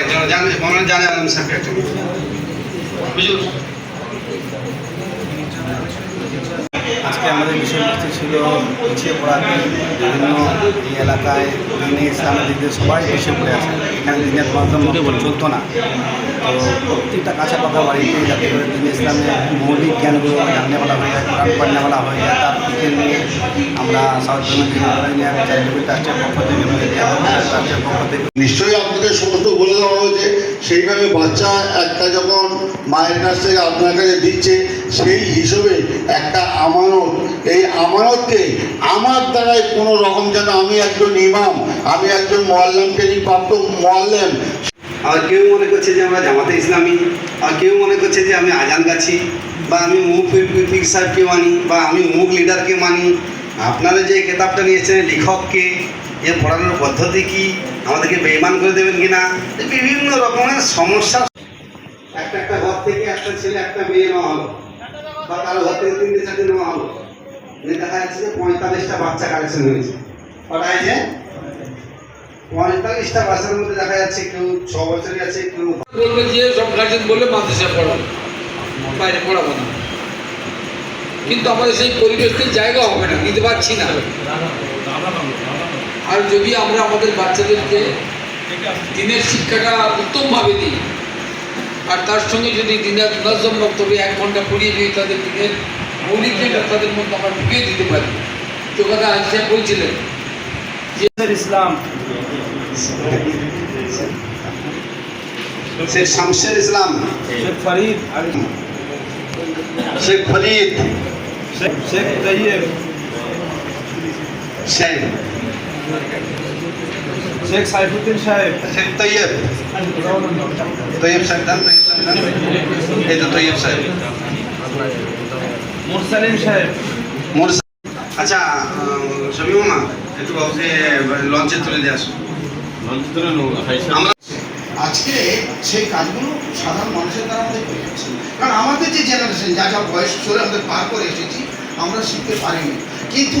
একজন জানে মনে জানে আলম স্যারকে একজন। বুঝুন আজকে আমাদের বিষয়বস্তু ছিল পিছিয়ে পড়া দিন বিভিন্ন এই এলাকায় দিনে দিয়ে সবাই পিছিয়ে পড়ে আছে। এখানে দিনের মাধ্যমে চলতো না। তো প্রত্যেকটা কাঁচা পাকা বাড়িতে যাতে করে দিনে ইসলামের মৌলিক জ্ঞানগুলো জানতে বলা হয়ে যায় কোরআন পড়নে বলা হয়ে যায় তার দিকে নিয়ে আমরা সাউথ বেঙ্গল ট্রাস্টের পক্ষ থেকে ট্রাস্টের পক্ষ থেকে নিশ্চয়ই আপনাদের সমস্ত বলে দেওয়া হয়েছে সেইভাবে বাচ্চা একটা যখন মায়ের কাছ থেকে আপনার কাছে দিচ্ছে সেই হিসেবে একটা আমানত। এই আমানতকে আমার দ্বারাই কোনো রকম যেন আমি একজন ইমাম, আমি একজন মোয়াল্লাম ট্রেনিং প্রাপ্ত মোয়াল্লেম। আর কেউ মনে করছে যে আমরা জামাতে ইসলামী, আর কেউ মনে করছে যে আমি আজান গাছি, বা আমি অমুক পীর- সাহেবকে মানি, বা আমি অমুক লিডারকে মানি। আপনারা যে কেতাবটা নিয়েছেন, লেখককে এর পড়ানোর পদ্ধতি কি? আমাদেরকে বেইমান করে দেবেন কিনা? এই বিভিন্ন রকমের সমস্যা। একটা একটা ঘর থেকে একটা ছেলে, একটা মেয়ে নেওয়া হলো। বা কারও ঘর তিনটে চারটে নেওয়া হলো। দেখা যাচ্ছে যে পঁয়তাল্লিশটা বাচ্চা কালেকশন হয়েছে। কটা হয়েছে? পঁয়তাল্লিশটা বাচ্চার মধ্যে দেখা যাচ্ছে কেউ ছ বছরের আছে, কেউ বলবে যে সব গার্জেন বললে মাদ্রাসা পড়াবো। বাইরে পড়াবো না। কিন্তু আমাদের সেই পরিবেশটির জায়গা হবে না, নিতে পারছি না। আর যদি আমরা আমাদের বাচ্চাদেরকে দিনের শিক্ষাটা উত্তমভাবে দিই আর তার সঙ্গে যদি দিনের নজম বক্তব্য এক ঘণ্টা পড়িয়ে যদি তাদের দিনের মৌলিক তাদের মধ্যে আমরা ঢুকিয়ে দিতে পারি। তো কথা আজ সাহেব বলছিলেন ইসলাম। শেখ শামশের ইসলাম। শেখ ফরিদ। শেখ ফরিদ। শেখ তৈয়ব শেখ। শেখ সাইফুদ্দিন সাহেব। শেখ তৈয়ব। তৈয়ব সাহেব দান তৈয়ব সাহেব এই তো তৈয়ব সাহেব। মুরসালিম সাহেব। মোর- আচ্ছা মামা একটু বাবুকে লঞ্চে তুলে দিয়ে আসো আমরা আজকে সেই কাজগুলো সাধারণ মানুষের দ্বারা আমাদের হয়ে যাচ্ছে। কারণ আমাদের যে জেনারেশন যা যা বয়স চলে আমাদের পার করে এসেছি আমরা শিখতে পারিনি। কিন্তু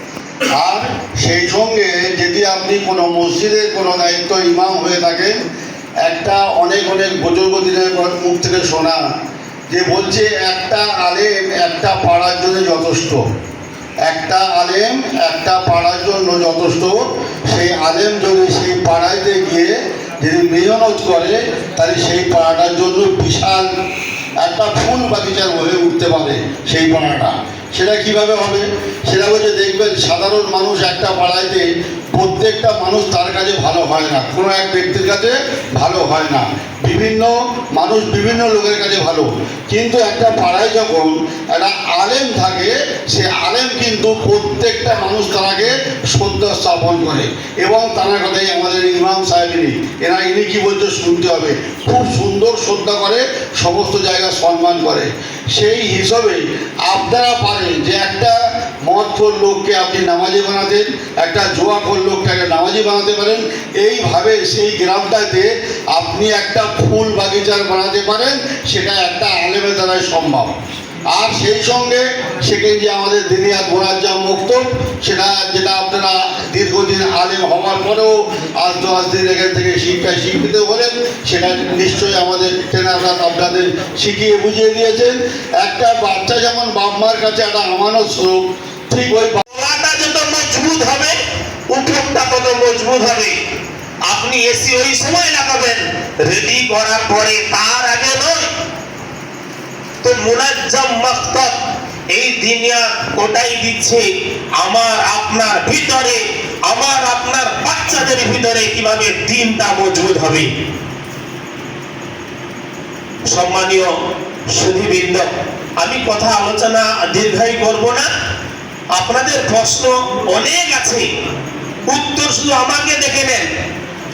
আর সেই সঙ্গে যদি আপনি কোনো মসজিদের কোনো দায়িত্ব ইমাম হয়ে থাকেন একটা অনেক অনেক বুজুর্গ দিনের মুখ থেকে শোনা যে বলছে, একটা আলেম একটা পাড়ার জন্য যথেষ্ট। একটা আলেম একটা পাড়ার জন্য যথেষ্ট। সেই আলেম যদি সেই পাড়াইতে গিয়ে যদি মেহনত করে, তাহলে সেই পাড়াটার জন্য বিশাল একটা ফুল বাগিচার হয়ে উঠতে পারে সেই পাড়াটা। সেটা কীভাবে হবে? সেটা হচ্ছে দেখবেন সাধারণ মানুষ একটা পাড়াইতে প্রত্যেকটা মানুষ তার কাছে ভালো হয় না। কোনো এক ব্যক্তির কাছে ভালো হয় না। বিভিন্ন মানুষ বিভিন্ন লোকের কাছে ভালো। কিন্তু একটা পাড়ায় যখন একটা আলেম থাকে, সে আলেম কিন্তু প্রত্যেকটা মানুষ তারাকে শ্রদ্ধা স্থাপন করে এবং তার কথাই আমাদের ইমাম সাহেবেরই এরা ইনি কি বলছে শুনতে হবে। খুব সুন্দর শ্রদ্ধা করে, সমস্ত জায়গায় সম্মান করে। সেই হিসাবে আপনারা পারেন যে একটা মদখোর লোককে আপনি নামাজি বানাতেন, একটা জোয়াখোর লোকটাকে নামাজি বানাতে পারেন। এইভাবে সেই গ্রামটাতে আপনি একটা ফুল বাগিচার বানাতে পারেন, সেটা একটা আলেমের দ্বারাই সম্ভব। আর সেই সঙ্গে সেখানে যে আমাদের দিনিয়া গোরাজ্জাম মুক্ত, সেটা যেটা আপনারা দীর্ঘদিন আলেম হওয়ার পরেও আজ দশ দিন এখান থেকে শিক্ষায় শিক্ষিত হলেন, সেটা নিশ্চয়ই আমাদের ট্রেনাররা আপনাদের শিখিয়ে বুঝিয়ে দিয়েছেন। একটা বাচ্চা যেমন বাপ মার কাছে একটা আমানত স্বরূপ, ঠিক ওই গলাটা যত মজবুত হবে উঠোনটা তত মজবুত হবে। আপনি এসি ওই সময় লাগাবেন রেডি করার পরে তার আগে নয় তো মুনাজ্জাম মাকতাব, এই দুনিয়া ওটাই দিচ্ছে আমার আপনার ভিতরে, আমার আপনার বাচ্চাদের ভিতরে কীভাবে দিনটা মজবুত হবে। সম্মানীয় সুধীবৃন্দ, আমি কথা আলোচনা দীর্ঘায়ী করব না। আপনাদের প্রশ্ন অনেক আছে। উত্তর শুধু আমাকে দেখে নেন।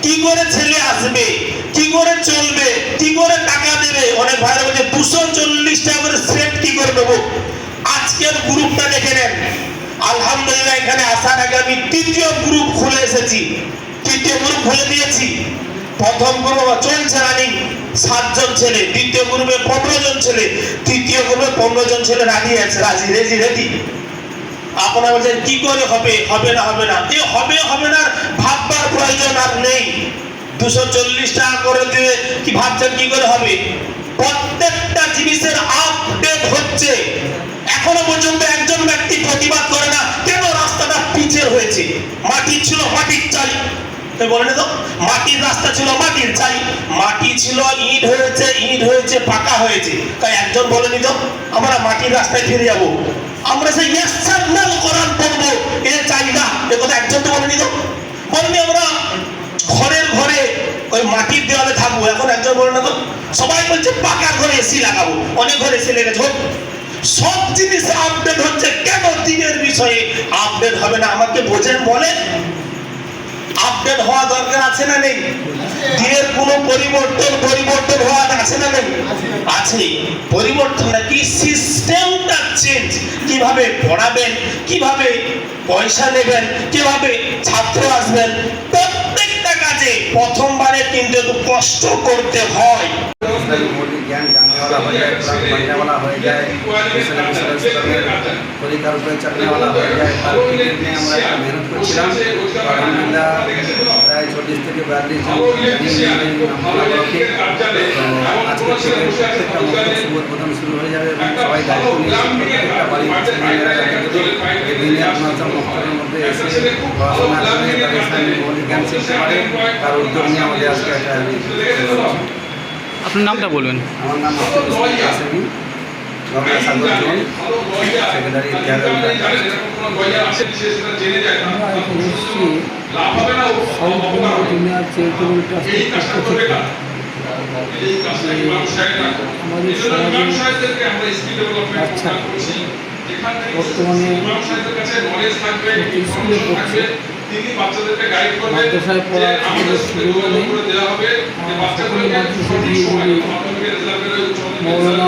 কি করে ছেলে আসবে? কি করে চলবে? কি করে টাকা দেবে? অনেক ভাইরা বলছে, দুশো চল্লিশ টাকা করে সেট কি করে দেবো? আজকের গ্রুপটা দেখে নেন। আলহামদুলিল্লাহ, এখানে আসার আগে আমি তৃতীয় গ্রুপ খুলে এসেছি। তৃতীয় গ্রুপ খুলে দিয়েছি। প্রথম গ্রুপ চলছে রানিং সাতজন ছেলে, দ্বিতীয় গ্রুপে পনেরো জন ছেলে, তৃতীয় গ্রুপে পনেরো জন ছেলে রাজি আছে। রাজি রেজি রেডি আপনারা বলছেন, কি করে হবে? হবে না হবে না? এ হবে হবে না ভাববার প্রয়োজন আর নেই। দুশো চল্লিশ টাকা করে দিবে কি ভাবছেন, কি করে হবে? প্রত্যেকটা জিনিসের আপডেট হচ্ছে। এখনও পর্যন্ত একজন ব্যক্তি প্রতিবাদ করে না, কেন রাস্তাটা পিচের হয়েছে? মাটির ছিল মাটির চাই বলে তো, মাটির রাস্তা ছিল মাটির চাই মাটি ছিল, ইট হয়েছে ইট হয়েছে, পাকা হয়েছে। তাই একজন বলেনি তো, আমরা মাটির রাস্তায় ফিরে যাব। আমরা সেই এক্সার্নাল কোরআন পড়ব। এ চাই না। এ কথা একজন তো বলেনি তো। বলনি আমরা। ঘরের ঘরে ওই মাটির দেওয়ালে থাকব। এখন একজন বলে না তো। সবাই বলছে, পাকা ঘরে এসি লাগাবো। অনেক ঘরে এসি লেগেছে। সব জিনিস আপডেট হচ্ছে। কেন দিনের বিষয়ে আপডেট হবে না? আমাকে বোঝেন বলে আপডেট হওয়া দরকার আছে না নেই? দিনের কোনো পরিবর্তন পরিবর্তন হওয়া আছে না নেই? আছে। পরিবর্তন নাকি সিস্টেমটা চেঞ্জ কীভাবে পড়াবেন? কীভাবে পয়সা নেবেন? কীভাবে ছাত্র আসবেন? প্রত্যেকটা কাজে প্রথমবারে কিন্তু কষ্ট করতে হয়। মৌলিক জ্ঞান জাননেওয়ালা হয়ে যায় কোরআন পড়নেওয়ালা হয়ে যায় বিশাল বিশাল স্তরের পরীক্ষার উপরে চাপনেওয়ালা হয়ে যায় তার টিকিট নিয়ে আমরা একটা মেহনত করছিলাম তো আলহামদুলিল্লাহ প্রায় চল্লিশ থেকে বিয়াল্লিশ জন আজকে থেকে প্রত্যেকটা মন্ত্র শুভ প্রথম শুরু হয়ে যাবে এবং সবাই দায়িত্ব নিয়ে প্রত্যেকটা বাড়ির ছেলেমেয়েরা যাতে এই দিনে আপনার মক্তবের মধ্যে এসে পড়াশোনা করে তাদের সামনে মৌলিক জ্ঞান শিখতে পারে তার উদ্যোগ নিয়ে আমাদের আজকে একটা আপনার নামটা বলবেন। আমার নাম থেকে। আমাদের বাচ্চা। বর্তমানে স্কুলে পড়ছে মাদ্রাসায় পড়ার সুযোগ সুযোগ নেই। সকলে মাদ্রাসা দিয়ে যদি মৌলানা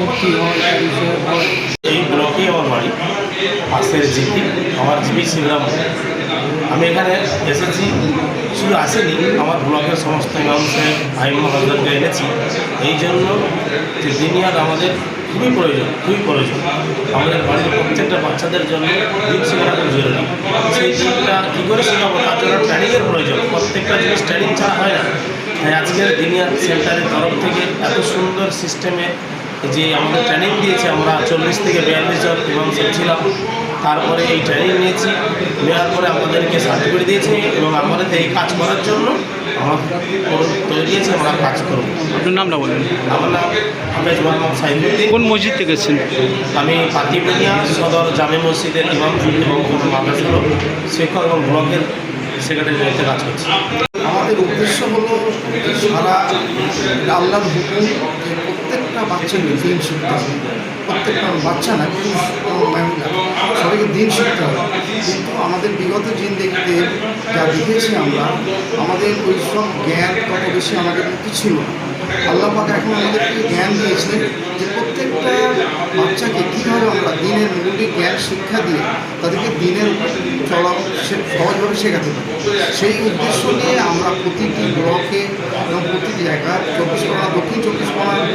ভর্তি হয় তার বিষয়ে হয় এই ব্লকেই আমার বাড়ি পাশের জিপি আমার জিপি শিবরাম আমি এখানে এসেছি শুধু আসেনি আমার ব্লকের সমস্ত সাহেব আইমা হজরতকে এনেছি। এই জন্য যে দিনিয়ার আমাদের খুবই প্রয়োজন খুবই প্রয়োজন। আমাদের বাড়ির প্রত্যেকটা বাচ্চাদের জন্য দিন শেখাটা খুব জরুরি। সেই দিনটা কী করে শেখাবো তার জন্য ট্রেনিংয়ের প্রয়োজন। প্রত্যেকটা জিনিস ট্রেনিং ছাড়া হয় না। তাই আজকের দিনিয়ার সেন্টারের তরফ থেকে এত সুন্দর সিস্টেমে যে আমাদের ট্রেনিং দিয়েছে, আমরা চল্লিশ থেকে বিয়াল্লিশ জন এবং ছিলাম। তারপরে এই ট্রেনিং নিয়েছি। নেওয়ার পরে আমাদেরকে সার্টিফিকেট দিয়েছে এবং আমাদের এই কাজ করার জন্য তৈরি দিয়েছে আমরা কাজ করব আপনার নামটা বলবেন আমার নাম হাফেজ মোহাম্মদ সাইফুদ্দিন কোন মসজিদ থেকে এসেছেন? আমি সদর জামে মসজিদের ইমাম এবং কোনো মাদ্রাসার শিক্ষক এবং ব্লকের সেক্রেটারি দায়িত্বে কাজ করছি। আমাদের উদ্দেশ্য হলো সারা আল্লাহর হুকুম প্রত্যেকটা বাচ্চাকে দিন শিখতে হবে প্রত্যেকটা বাচ্চা না পুরুষ মহিলা সবাইকে দিন শিখতে হবে। কিন্তু আমাদের বিগত জিন্দেগিতে যা দেখেছি আমরা, আমাদের ওই সব জ্ঞান তত বেশি আমাদের ছিল। না আল্লাহ পাক এখন আমাদেরকে জ্ঞান দিয়েছেন যে প্রত্যেকটা বাচ্চাকে কীভাবে আমরা দিনের মৌলিক জ্ঞান, শিক্ষা দিয়ে তাদেরকে দিনের চলা সহজভাবে শেখাতে পারি। সেই উদ্দেশ্য নিয়ে আমরা প্রতিটি ব্লকে এবং প্রতিটি জায়গায় চব্বিশ পরগনা, দক্ষিণ চব্বিশ পরগনার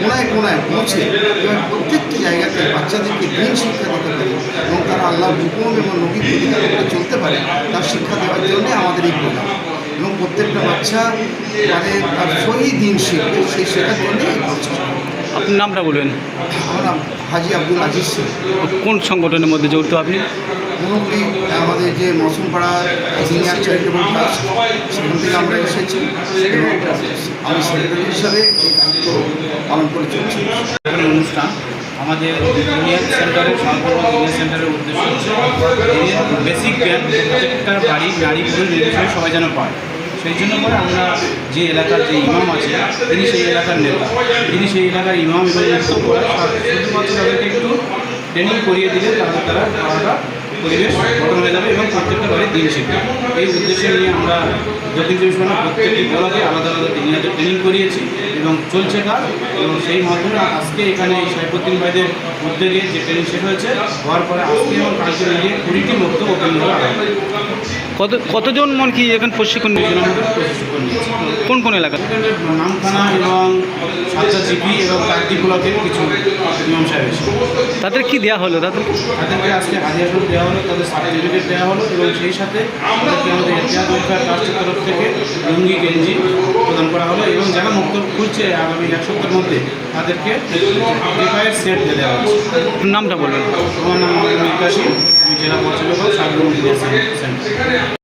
কোনায় কোনায় পৌঁছে এবং প্রত্যেকটি জায়গাতে বাচ্চাদেরকে দিন শিক্ষা দিতে পারি এবং তারা আল্লাহ হুকুম এবং নবীর উপরে চলতে পারে তার শিক্ষা দেওয়ার জন্যে আমাদের এই প্রোগ্রাম। এবং প্রত্যেকটা বাচ্চা মানে তার সহি দিন শিখবে সেই শেখার জন্যে এই আপনার নামটা বলবেন? আমার নাম হাজি আব্দুল আজিজ শেখ। কোন সংগঠনের মধ্যে জড়িত আপনি? মোটামুটি আমাদের যে মৌসুমপাড়া সিনিয়র চ্যারিটেবল ট্রাস্ট সেখান থেকে আমরা এসেছি এবং আমি সেক্রেটারি হিসাবে পালন করে চলছি। অনুষ্ঠান? আমাদের ইউনিয়ন সেন্টারের সম্পূর্ণ ইউনিয়ন সেন্টারের উদ্দেশ্য হচ্ছে বেসিক জ্ঞান প্রত্যেকটা বাড়ি পুরুষ, নির্বিশেষে সবাই যেন পায়। সেই জন্য করে আমরা যে এলাকার যে ইমাম আছে, তিনি সেই এলাকার নেতা। তিনি সেই এলাকার ইমাম এবং শুধুমাত্র তাদেরকে একটু ট্রেনিং করিয়ে দিলে তাহলে তারা পরিবেশ গঠন হয়ে যাবে এবং প্রত্যেকটা বাড়ির দিন শিখবে। এই উদ্দেশ্যে নিয়ে আমরা দক্ষিণ চব্বিশ পরগনা প্রত্যেকটি ব্লকে আলাদা আলাদা দিনিয়াদের ট্রেনিং করিয়েছি এবং চলছে কাজ এবং সেই মাধ্যমে আজকে এখানে এই সাইফুদ্দিন ভাইদের উদ্যোগে যে ট্রেনিং শেষ হয়েছে হওয়ার পরে আজকে এবং কালকে মিলিয়ে কুড়িটি মুক্ত ওপেন আগামী কত কতজন মন কি এখানে প্রশিক্ষণ কোন কোন এলাকা? নামখানা এবং সাতটা জিপি এবং ব্লকের কিছু নিয়ম সাহেব এসে। তাদের কি দেওয়া হলো তাদের? তাদেরকে আজকে হাজিরা স্বরূপ দেওয়া হলো তাদের সার্টিফিকেট দেওয়া হলো এবং সেই সাথে তাদেরকে আমাদের ওয়েলফেয়ার ট্রাস্টের তরফ থেকে লুঙ্গি গেঞ্জি প্রদান করা হলো এবং যারা মুক্ত খুলছে আগামী এক সপ্তাহের মধ্যে তাদেরকে প্রিপায়ার সেট দিয়ে দেওয়া হচ্ছে নামটা বলবেন। আমার নাম মোহাম্মদ কাশি আমি জেলা পর্যবেক্ষক সার্বজনীন সেন্টার।